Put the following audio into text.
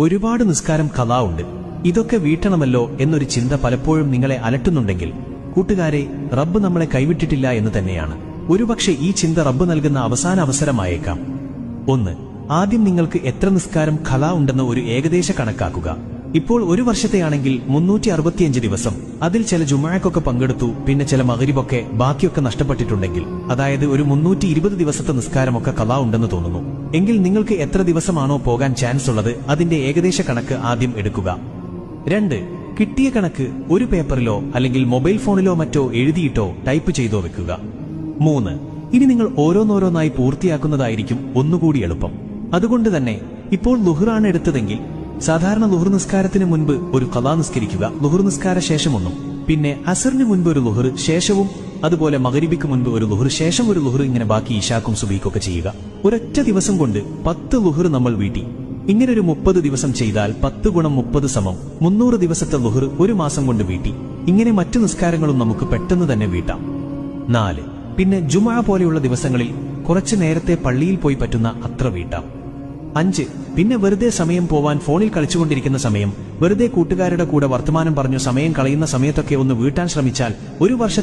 ഒരുപാട് നിസ്കാരം കഥാ ഉണ്ട് ഇതൊക്കെ വീട്ടണമല്ലോ എന്നൊരു ചിന്ത പലപ്പോഴും നിങ്ങളെ അലട്ടുന്നുണ്ടെങ്കിൽ കൂട്ടുകാരെ റബ്ബ് നമ്മളെ കൈവിട്ടിട്ടില്ല എന്ന് തന്നെയാണ്. ഒരുപക്ഷെ ഈ ചിന്ത റബ്ബ് നൽകുന്ന അവസാന അവസരമായേക്കാം. ഒന്ന് ആദ്യം നിങ്ങൾക്ക് എത്ര നിസ്കാരം കല ഉണ്ടെന്ന് ഒരു ഏകദേശ കണക്കാക്കുക. ഇപ്പോൾ ഒരു വർഷത്തെയാണെങ്കിൽ മുന്നൂറ്റി അറുപത്തിയഞ്ച് ദിവസം. അതിൽ ചില ജുമാക്കൊക്കെ പങ്കെടുത്തു പിന്നെ ചില മകരിബൊക്കെ ബാക്കിയൊക്കെ നഷ്ടപ്പെട്ടിട്ടുണ്ടെങ്കിൽ അതായത് ഒരു മുന്നൂറ്റി ഇരുപത് ദിവസത്തെ നിസ്കാരമൊക്കെ കലാ ഉണ്ടെന്ന് തോന്നുന്നു. എങ്കിൽ നിങ്ങൾക്ക് എത്ര ദിവസമാണോ പോകാൻ ചാൻസ് ഉള്ളത് അതിന്റെ ഏകദേശ കണക്ക് ആദ്യം എടുക്കുക. രണ്ട് കിട്ടിയ കണക്ക് ഒരു പേപ്പറിലോ അല്ലെങ്കിൽ മൊബൈൽ ഫോണിലോ മറ്റോ എഴുതിയിട്ടോ ടൈപ്പ് ചെയ്തോ വെക്കുക. മൂന്ന് ഇനി നിങ്ങൾ ഓരോന്നോരോന്നായി പൂർത്തിയാക്കുന്നതായിരിക്കും ഒന്നുകൂടി എളുപ്പം. അതുകൊണ്ട് തന്നെ ഇപ്പോൾ ലുഹറാണ് എടുത്തതെങ്കിൽ സാധാരണ ലുഹർ നിസ്കാരത്തിന് മുൻപ് ഒരു കലാ നിസ്കരിക്കുക ലുഹർ നിസ്കാര ശേഷമൊന്നും പിന്നെ അസറിന് മുൻപ് ഒരു ലുഹർ ശേഷവും അതുപോലെ മകരിബിക്ക് മുൻപ് ഒരു ലുഹർ ശേഷം ഒരു ലുഹർ ഇങ്ങനെ ബാക്കി ഇഷാക്കും സുബീക്കൊക്കെ ചെയ്യുക. ഒരൊറ്റ ദിവസം കൊണ്ട് പത്ത് ലുഹർ നമ്മൾ വീട്ടി. ഇങ്ങനെ ഒരു മുപ്പത് ദിവസം ചെയ്താൽ പത്ത് ഗുണം മുപ്പത് സമം. മുന്നൂറ് ദിവസത്തെ ലുഹർ ഒരു മാസം കൊണ്ട് വീട്ടി. ഇങ്ങനെ മറ്റു നിസ്കാരങ്ങളും നമുക്ക് പെട്ടെന്ന് തന്നെ വീട്ടാം. നാല്. പിന്നെ ജുമാ പോലെയുള്ള ദിവസങ്ങളിൽ കുറച്ചു നേരത്തെ പള്ളിയിൽ പോയി പറ്റുന്ന അത്ര വീട്ടാം. അഞ്ച്. പിന്നെ വെറുതെ സമയം പോവാൻ ഫോണിൽ കളിച്ചുകൊണ്ടിരിക്കുന്ന സമയം. വെറുതെ കൂട്ടുകാരുടെ കൂടെ വർത്തമാനം പറഞ്ഞു സമയം കളയുന്ന സമയത്തൊക്കെ ഒന്ന് വീട്ടാൻ ശ്രമിച്ചാൽ ഒരു വർഷം